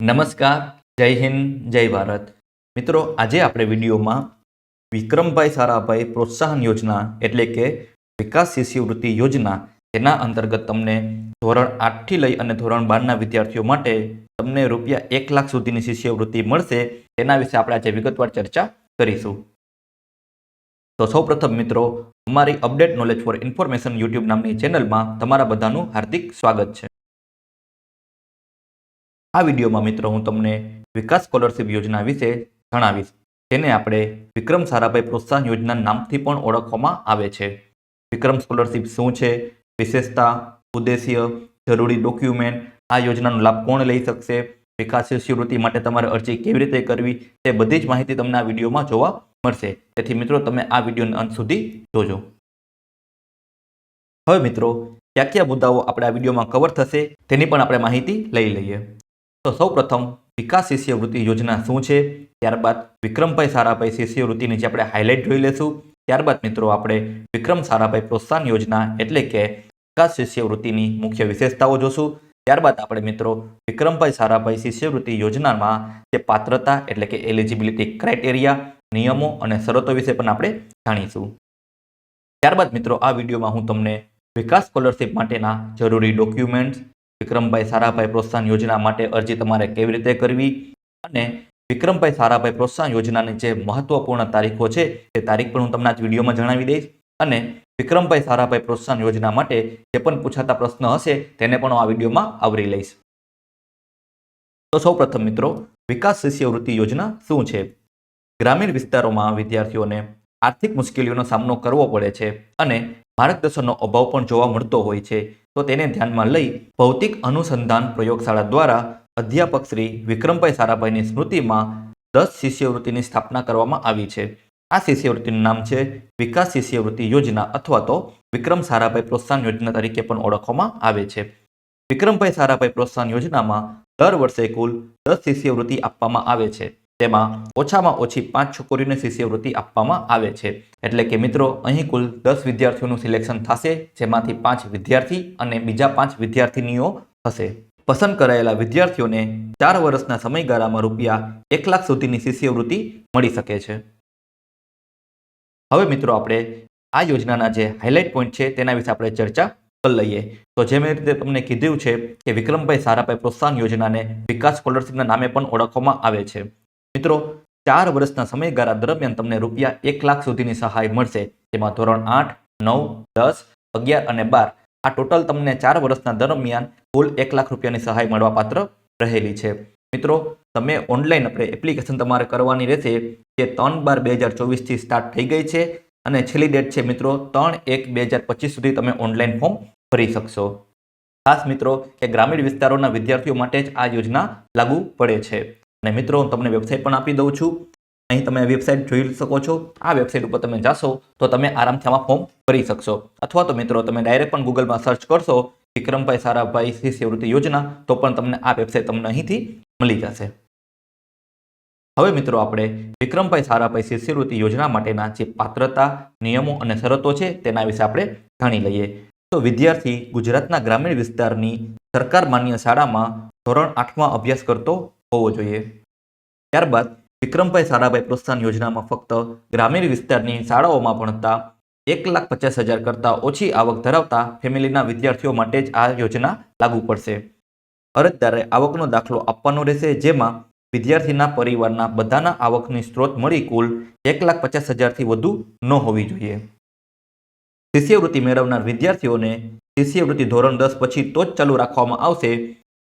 નમસ્કાર, જય હિન્દ, જય ભારત. મિત્રો, આજે આપણે વિડીયોમાં વિક્રમભાઈ સારાભાઈ પ્રોત્સાહન યોજના એટલે કે વિકાસ શિષ્યવૃત્તિ યોજના તેના અંતર્ગત તમને ધોરણ આઠથી લઈ અને ધોરણ બારના વિદ્યાર્થીઓ માટે તમને રૂપિયા એક લાખ સુધીની શિષ્યવૃત્તિ મળશે તેના વિશે આપણે આજે વિગતવાર ચર્ચા કરીશું. તો સૌપ્રથમ મિત્રો, અમારી update knowledge for information YouTube નામની ચેનલમાં તમારા બધાનું હાર્દિક સ્વાગત છે. આ વિડીયોમાં મિત્રો હું તમને વિકાસ સ્કોલરશિપ યોજના વિશે જણાવીશ, જેને આપણે વિક્રમ સારાભાઈ પ્રોત્સાહન યોજના નામથી પણ ઓળખવામાં આવે છે. વિક્રમ સ્કોલરશિપ શું છે? વિશેષતા, ઉદ્દેશ્ય, જરૂરી ડોક્યુમેન્ટ, આ યોજનાનો લાભ કોણ લઈ શકશે? વિકાસ શિષ્યવૃત્તિ માટે તમારે અરજી કેવી રીતે કરવી? તે બધી જ માહિતી તમને આ વિડીયોમાં જોવા મળશે. તેથી મિત્રો તમે આ વિડીયોને અંત સુધી જોજો. હવે મિત્રો, કયા કયા મુદ્દાઓ આપણે આ વિડીયોમાં કવર થશે તેની પણ આપણે માહિતી લઈ લઈએ. તો સૌપ્રથમ વિકાસ શિષ્યવૃત્તિ યોજના શું છે? ત્યારબાદ વિક્રમભાઈ સારાભાઈ શિષ્યવૃત્તિ નીચે આપણે હાઇલાઇટ જોઈ લેશું. ત્યારબાદ મિત્રો આપણે વિક્રમ સારાભાઈ પ્રોત્સાહન યોજના એટલે કે વિકાસ શિષ્યવૃત્તિની મુખ્ય વિશેષતાઓ જોશું. ત્યારબાદ આપણે મિત્રો વિક્રમભાઈ સારાભાઈ શિષ્યવૃત્તિ યોજનામાં જે પાત્રતા એટલે કે એલિજિબિલિટી ક્રાઇટેરિયા નિયમો અને શરતો વિશે પણ આપણે જાણીશું. ત્યારબાદ મિત્રો આ વિડીયોમાં હું તમને વિકાસ સ્કોલરશિપ માટેના જરૂરી ડોક્યુમેન્ટ્સ વિક્રમભાઈ સારાભાઈ પ્રોત્સાહન યોજના માટે અરજી તમારે કેવી રીતે કરવી? અને વિક્રમભાઈ સારાભાઈ પ્રોત્સાહન યોજનાની જે મહત્વપૂર્ણ તારીખો છે તે તારીખ પણ હું તમને આજ વિડીયોમાં જણાવી દઈશ. અને વિક્રમભાઈ સારાભાઈ પ્રોત્સાહન યોજના માટે જે પણ પૂછાતા પ્રશ્ન હશે, તેને પણ હું આ વિડીયોમાં આવરી લઈશ. તો સૌપ્રથમ મિત્રો, વિકાસ શિષ્યવૃત્તિ યોજના શું છે? ગ્રામીણ વિસ્તારોમાં વિદ્યાર્થીઓને આર્થિક મુશ્કેલીઓનો સામનો કરવો પડે છે અને માર્ગદર્શનનો અભાવ પણ જોવા મળતો હોય છે. તો તેને ધ્યાનમાં લઈ ભૌતિક અનુસંધાન પ્રયોગશાળા દ્વારા અધ્યાપક શ્રી વિક્રમભાઈ સારાભાઈની સ્મૃતિમાં દસ શિષ્યવૃત્તિની સ્થાપના કરવામાં આવી છે. આ શિષ્યવૃત્તિનું નામ છે વિકાસ શિષ્યવૃત્તિ યોજના અથવા તો વિક્રમ સારાભાઈ પ્રોત્સાહન યોજના તરીકે પણ ઓળખવામાં આવે છે. વિક્રમભાઈ સારાભાઈ પ્રોત્સાહન યોજનામાં દર વર્ષે કુલ દસ શિષ્યવૃત્તિ આપવામાં આવે છે. તેમાં ઓછામાં ઓછી પાંચ છોકરીઓને શિષ્યવૃત્તિ આપવામાં આવે છે. એટલે કે મિત્રો, અહીં કુલ દસ વિદ્યાર્થીઓનું સિલેક્શન થશે, જેમાંથી પાંચ વિદ્યાર્થી અને બીજા પાંચ વિદ્યાર્થીનીઓ હશે. પસંદ કરાયેલા વિદ્યાર્થીઓને ચાર વર્ષના સમયગાળામાં રૂપિયા એક લાખ સુધીની શિષ્યવૃત્તિ મળી શકે છે. હવે મિત્રો, આપણે આ યોજનાના જે હાઇલાઇટ પોઈન્ટ છે, તેના વિશે આપણે ચર્ચા કરી લઈએ. તો જેમ રીતે તમને કીધું છે કે વિક્રમભાઈ સારાભાઈ પ્રોત્સાહન યોજનાને વિકાસ સ્કોલરશિપના નામે પણ ઓળખવામાં આવે છે. મિત્રો, ચાર વર્ષના સમયગાળા દરમિયાન તમને રૂપિયા એક લાખ સુધીની સહાય મળશે, જેમાં ધોરણ આઠ, નવ, દસ, અગિયાર અને બાર, આ ટોટલ તમને ચાર વર્ષના દરમિયાન કુલ એક લાખ રૂપિયાની સહાય મળવાપાત્ર રહેલી છે. મિત્રો, તમે ઓનલાઈન આપણે એપ્લિકેશન તમારે કરવાની રહેશે, જે ત્રણ બાર બે હજાર ચોવીસથી સ્ટાર્ટ થઈ ગઈ છે, અને છેલ્લી ડેટ છે મિત્રો ત્રણ એક બે હજાર પચીસ સુધી તમે ઓનલાઈન ફોર્મ ભરી શકશો. ખાસ મિત્રો, કે ગ્રામીણ વિસ્તારોના વિદ્યાર્થીઓ માટે જ આ યોજના લાગુ પડે છે. અને મિત્રો, હું તમને વેબસાઇટ પણ આપી દઉં છું. અહીં તમે વેબસાઇટ જોઈ શકો છો. આ વેબસાઇટ ઉપર તમે જાશો તો તમે આરામથી આમાં ફોર્મ ભરી શકશો. અથવા તો મિત્રો, તમે ડાયરેક્ટ પણ ગૂગલમાં સર્ચ કરશો, વિક્રમભાઈ સારાભાઈ શિષ્યવૃત્તિ યોજના, તો પણ તમને આ વેબસાઇટ તમને અહીંથી મળી જશે. હવે મિત્રો, આપણે વિક્રમભાઈ સારાભાઈ શિષ્યવૃત્તિ યોજના માટેના જે પાત્રતા, નિયમો અને શરતો છે, તેના વિશે આપણે જાણી લઈએ. તો વિદ્યાર્થી ગુજરાતના ગ્રામીણ વિસ્તારની સરકાર માન્ય શાળામાં ધોરણ આઠમાં અભ્યાસ કરતો હોવો જોઈએ. ત્યારબાદ વિક્રમભાઈ સારાભાઈ પ્રોત્સાહન યોજનામાં ફક્ત ગ્રામીણ વિસ્તારની શાળાઓમાં ભણતા એક લાખ પચાસ હજાર કરતાં ઓછી આવક ધરાવતા ફેમિલીના વિદ્યાર્થીઓ માટે જ આ યોજના લાગુ પડશે. અરજદારે આવકનો દાખલો આપવાનો રહેશે, જેમાં વિદ્યાર્થીના પરિવારના બધાના આવકની સ્ત્રોત મળી કુલ એક લાખ પચાસ હજારથી વધુ ન હોવી જોઈએ. શિષ્યવૃત્તિ મેળવનાર વિદ્યાર્થીઓને શિષ્યવૃત્તિ ધોરણ દસ પછી તો જ ચાલુ રાખવામાં આવશે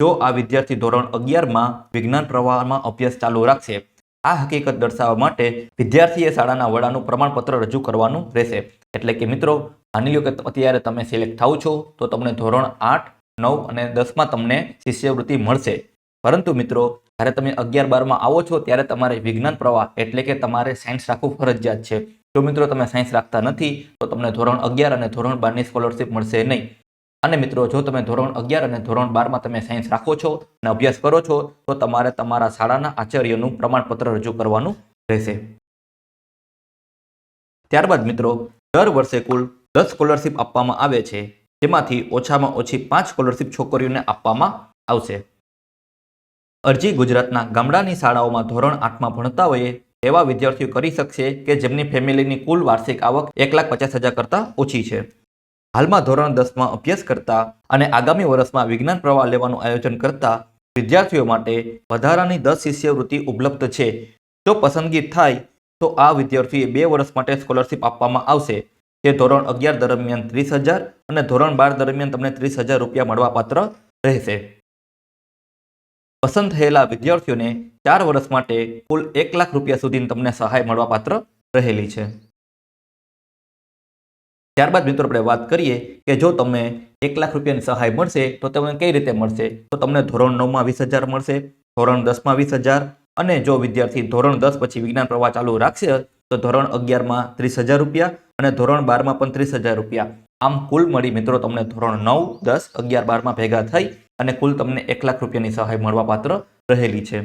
જો આ વિદ્યાર્થી ધોરણ અગિયારમાં વિજ્ઞાન પ્રવાહમાં અભ્યાસ ચાલુ રાખશે, આ હકીકત દર્શાવવા માટે વિદ્યાર્થીએ શાળાના વડાનું પ્રમાણપત્ર રજૂ કરવાનું રહેશે. એટલે કે મિત્રો, માની લો કે અત્યારે તમે સિલેક્ટ થાવ છો, તો તમને ધોરણ આઠ, નવ અને દસમાં તમને શિષ્યવૃત્તિ મળશે. પરંતુ મિત્રો, જ્યારે તમે અગિયાર બારમાં આવો છો, ત્યારે તમારે વિજ્ઞાન પ્રવાહ એટલે કે તમારે સાયન્સ રાખવું ફરજિયાત છે. જો મિત્રો તમે સાયન્સ રાખતા નથી, તો તમને ધોરણ અગિયાર અને ધોરણ બારની સ્કોલરશિપ મળશે નહીં. અને મિત્રો, જો તમે ધોરણ અગિયાર અને ધોરણ બારમાં તમે સાયન્સ રાખો છો અને અભ્યાસ કરો છો, તો તમારે તમારા શાળાના આચાર્યનું પ્રમાણપત્ર રજૂ કરવાનું રહેશે. ત્યારબાદ મિત્રો, દર વર્ષે કુલ દસ સ્કોલરશીપ આપવામાં આવે છે, જેમાંથી ઓછામાં ઓછી પાંચ સ્કોલરશિપ છોકરીઓને આપવામાં આવશે. અરજી ગુજરાતના ગામડાની શાળાઓમાં ધોરણ આઠમાં ભણતા હોય, એવા વિદ્યાર્થીઓ કરી શકશે કે જેમની ફેમિલીની કુલ વાર્ષિક આવક એક લાખ પચાસ હજાર કરતાં ઓછી છે. હાલમાં ધોરણ દસમાં અભ્યાસ કરતા અને આગામી વર્ષમાં વિજ્ઞાન પ્રવાહ લેવાનું આયોજન કરતા વિદ્યાર્થીઓ માટે વધારાની દસ શિષ્યવૃત્તિ ઉપલબ્ધ છે. જો પસંદગી થાય, તો આ વિદ્યાર્થીએ બે વર્ષ માટે સ્કોલરશિપ આપવામાં આવશે. જે ધોરણ અગિયાર દરમિયાન ત્રીસ હજાર અને ધોરણ બાર દરમિયાન તમને ત્રીસ હજાર રૂપિયા મળવાપાત્ર રહેશે. પસંદ થયેલા વિદ્યાર્થીઓને ચાર વર્ષ માટે કુલ એક લાખ રૂપિયા સુધી તમને સહાય મળવાપાત્ર રહેલી છે. ત્યારબાદ મિત્રો આપણે વાત કરીએ કે જો તમે એક લાખ રૂપિયાની સહાય મળશે, તો તમને કઈ રીતે મળશે? તો તમને ધોરણ નવમાં વીસ હજાર મળશે, ધોરણ દસમાં વીસ હજાર અને જો વિદ્યાર્થી ધોરણ દસ પછી વિજ્ઞાન પ્રવાહ ચાલુ રાખશે, તો ધોરણ અગિયારમાં ત્રીસ હજાર રૂપિયા અને ધોરણ બારમાં પણ ત્રીસ હજાર રૂપિયા. આમ કુલ મળી મિત્રો તમને ધોરણ નવ, દસ, અગિયાર, બારમાં ભેગા થઈ અને કુલ તમને એક લાખ રૂપિયાની સહાય મળવાપાત્ર રહેલી છે.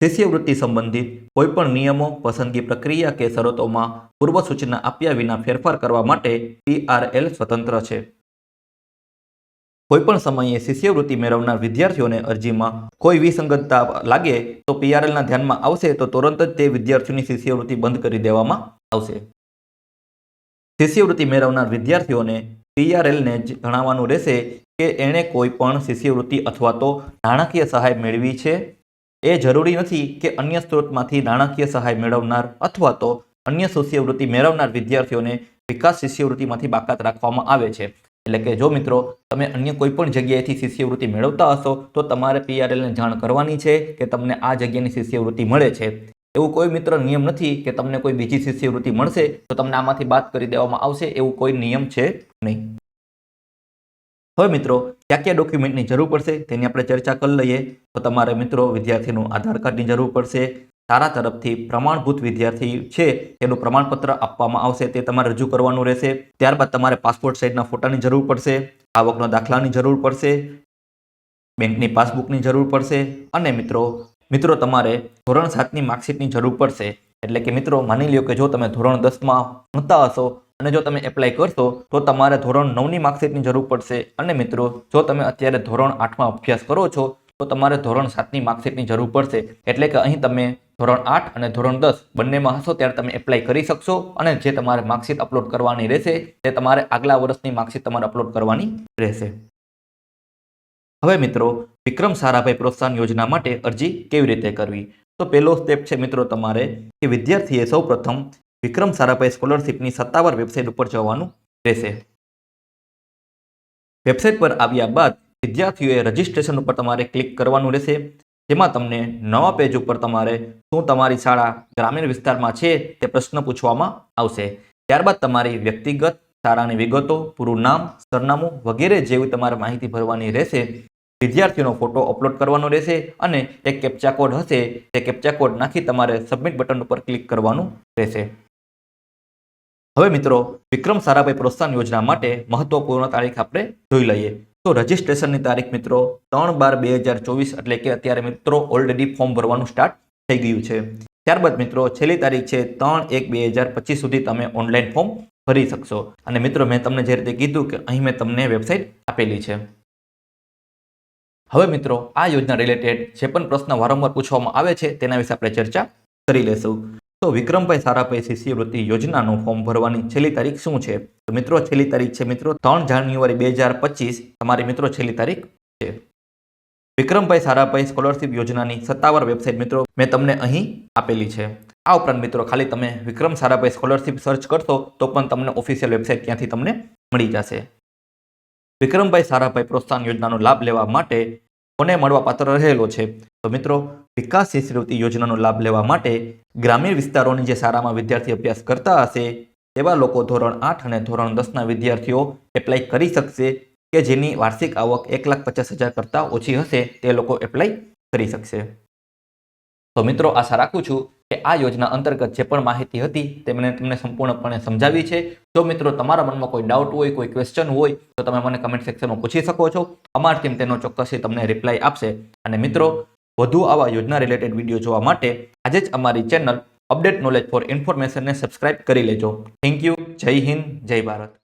શિષ્યવૃત્તિ સંબંધિત કોઈપણ નિયમો, પસંદગી પ્રક્રિયા કે શરતોમાં પૂર્વ સૂચના આપ્યા વિના ફેરફાર કરવા માટે પીઆરએલ સ્વતંત્ર છે. કોઈપણ સમયે શિષ્યવૃત્તિ મેળવનાર વિદ્યાર્થીઓને અરજીમાં કોઈ વિસંગતતા લાગે તો પીઆરએલના ધ્યાનમાં આવશે તો તુરંત જ તે વિદ્યાર્થીઓની શિષ્યવૃત્તિ બંધ કરી દેવામાં આવશે. શિષ્યવૃત્તિ મેળવનાર વિદ્યાર્થીઓને પીઆરએલને જણાવવાનું રહેશે કે એણે કોઈ પણ શિષ્યવૃત્તિ અથવા તો નાણાકીય સહાય મેળવી છે. એ જરૂરી નથી કે અન્ય સ્ત્રોતમાંથી નાણાકીય સહાય મેળવનાર અથવા તો અન્ય શિષ્યવૃત્તિ મેળવનાર વિદ્યાર્થીઓને વિકાસ શિષ્યવૃત્તિમાંથી બાકાત રાખવામાં આવે છે. એટલે કે જો મિત્રો, તમે અન્ય કોઈ પણ જગ્યાએથી શિષ્યવૃત્તિ મેળવતા હશો, તો તમારે પીઆરએલને જાણ કરવાની છે કે તમને આ જગ્યાની શિષ્યવૃત્તિ મળે છે. એવું કોઈ મિત્ર નિયમ નથી કે તમને કોઈ બીજી શિષ્યવૃત્તિ મળશે, તો તમને આમાંથી બાદ કરી દેવામાં આવશે, એવું કોઈ નિયમ છે નહીં. હવે મિત્રો, ક્યાં ક્યાં ડોક્યુમેન્ટની જરૂર પડશે તેની આપણે ચર્ચા કરી લઈએ. તો તમારે મિત્રો વિદ્યાર્થીનું આધાર કાર્ડની જરૂર પડશે. તારા તરફથી પ્રમાણભૂત વિદ્યાર્થી છે, તેનું પ્રમાણપત્ર આપવામાં આવશે, તે તમારે રજૂ કરવાનું રહેશે. ત્યારબાદ તમારે પાસપોર્ટ સાઇઝના ફોટાની જરૂર પડશે, આવકનો દાખલાની જરૂર પડશે, બેંકની પાસબુકની જરૂર પડશે, અને મિત્રો મિત્રો તમારે ધોરણ સાતની માર્કશીટની જરૂર પડશે. એટલે કે મિત્રો, માની લ્યો કે જો તમે ધોરણ દસમાં ભણતા હશો અને જો તમે એપ્લાય કરશો, તો તમારે ધોરણ નવની માર્કશીટની જરૂર પડશે. અને મિત્રો, જો તમે અત્યારે ધોરણ આઠમાં અભ્યાસ કરો છો, તો તમારે ધોરણ સાતની માર્કશીટની જરૂર પડશે. એટલે કે અહીં તમે ધોરણ આઠ અને ધોરણ દસ બંનેમાં હશો, ત્યારે તમે એપ્લાય કરી શકશો. અને જે તમારે માર્કશીટ અપલોડ કરવાની રહેશે, તે તમારે આગલા વર્ષની માર્કશીટ તમારે અપલોડ કરવાની રહેશે. હવે મિત્રો, વિક્રમ સારાભાઈ પ્રોત્સાહન યોજના માટે અરજી કેવી રીતે કરવી? તો પહેલો સ્ટેપ છે મિત્રો તમારે, કે વિદ્યાર્થીએ સૌ પ્રથમ વિક્રમ સારાભાઈ સ્કોલરશિપની સત્તાવાર વેબસાઇટ ઉપર જવાનું રહેશે. વેબસાઇટ પર આવ્યા બાદ વિદ્યાર્થીઓએ રજિસ્ટ્રેશન ઉપર તમારે ક્લિક કરવાનું રહેશે. જેમાં તમને નવા પેજ ઉપર તમારે શું તમારી શાળા ગ્રામીણ વિસ્તારમાં છે તે પ્રશ્ન પૂછવામાં આવશે. ત્યારબાદ તમારી વ્યક્તિગત શાળાની વિગતો, પૂરું નામ, સરનામું વગેરે જેવી તમારે માહિતી ભરવાની રહેશે. વિદ્યાર્થીઓનો ફોટો અપલોડ કરવાનો રહેશે અને એક કેપ્ચા કોડ હશે. તે કેપ્ચા કોડ નાખી તમારે સબમિટ બટન ઉપર ક્લિક કરવાનું રહેશે. હવે મિત્રો, વિક્રમ સારાભાઈ પ્રોત્સાહન યોજના માટે મહત્વપૂર્ણ તારીખ આપણે જોઈ લઈએ. તો રજિસ્ટ્રેશનની તારીખ મિત્રો, ત્રણ બાર બે હજાર ચોવીસ એટલે કે અત્યારે મિત્રો ઓલરેડી ફોર્મ ભરવાનું સ્ટાર્ટ થઈ ગયું છે. ત્યારબાદ મિત્રો, છેલ્લી તારીખ છે ત્રણ એક બે હજાર પચીસ સુધી તમે ઓનલાઈન ફોર્મ ભરી શકશો. અને મિત્રો, મેં તમને જે રીતે કીધું કે અહીં મેં તમને વેબસાઇટ આપેલી છે. હવે મિત્રો, આ યોજના રિલેટેડ જે પણ પ્રશ્ન વારંવાર પૂછવામાં આવે છે, તેના વિશે આપણે ચર્ચા કરી લેશું. તો વિક્રમભાઈ સારાભાઈ શિષ્યવૃત્તિ યોજનાનું ફોર્મ ભરવાની છેલ્લી તારીખ શું છે? તો મિત્રો, છેલ્લી તારીખ છે મિત્રો, ત્રણ જાન્યુઆરી બે હજાર પચીસ. તમારી મિત્રો, છેલ્લી તારીખ છે. વિક્રમભાઈ સારાભાઈ સ્કોલરશિપ યોજનાની સત્તાવાર વેબસાઇટ મિત્રો, મેં તમને અહીં આપેલી છે. આ ઉપરાંત મિત્રો, ખાલી તમે વિક્રમ સારાભાઈ સ્કોલરશિપ સર્ચ કરશો, તો પણ તમને ઓફિશિયલ વેબસાઇટ ત્યાંથી તમને મળી જશે. વિક્રમભાઈ સારાભાઈ પ્રોત્સાહન યોજનાનો લાભ લેવા માટે કોને મળવા પાત્ર રહેલો છે? તો મિત્રો, વિકાસ શિષ્યવૃત્તિ યોજનાનો લાભ લેવા માટે ગ્રામીણ વિસ્તારોની જે શાળામાં વિદ્યાર્થી અભ્યાસ કરતા હશે, તેવા લોકો ધોરણ આઠ અને ધોરણ દસના વિદ્યાર્થીઓ એપ્લાય કરી શકશે કે જેની વાર્ષિક આવક એક લાખ પચાસ હજાર કરતાં ઓછી હશે, તે લોકો એપ્લાય કરી શકશે. તો મિત્રો, આશા રાખું છું કે આ યોજના અંતર્ગત જે પણ માહિતી હતી તે મને તમને સંપૂર્ણપણે સમજાવી છે. જો મિત્રો તમારા મનમાં કોઈ ડાઉટ હોય, કોઈ ક્વેશ્ચન હોય, તો તમે મને કમેન્ટ સેક્શનમાં પૂછી શકો છો. અમારી ટીમ તેનો ચોક્કસથી તમને રિપ્લાય આપશે. અને મિત્રો વધુ આવા યોજના રિલેટેડ વીડિયો જોવા માટે આજે જ અમારી ચેનલ અપડેટ નોલેજ ફોર ઇન્ફોર્મેશનને સબસ્ક્રાઇબ કરી લેજો. થેન્ક યુ જય હિન્દ, જય ભારત.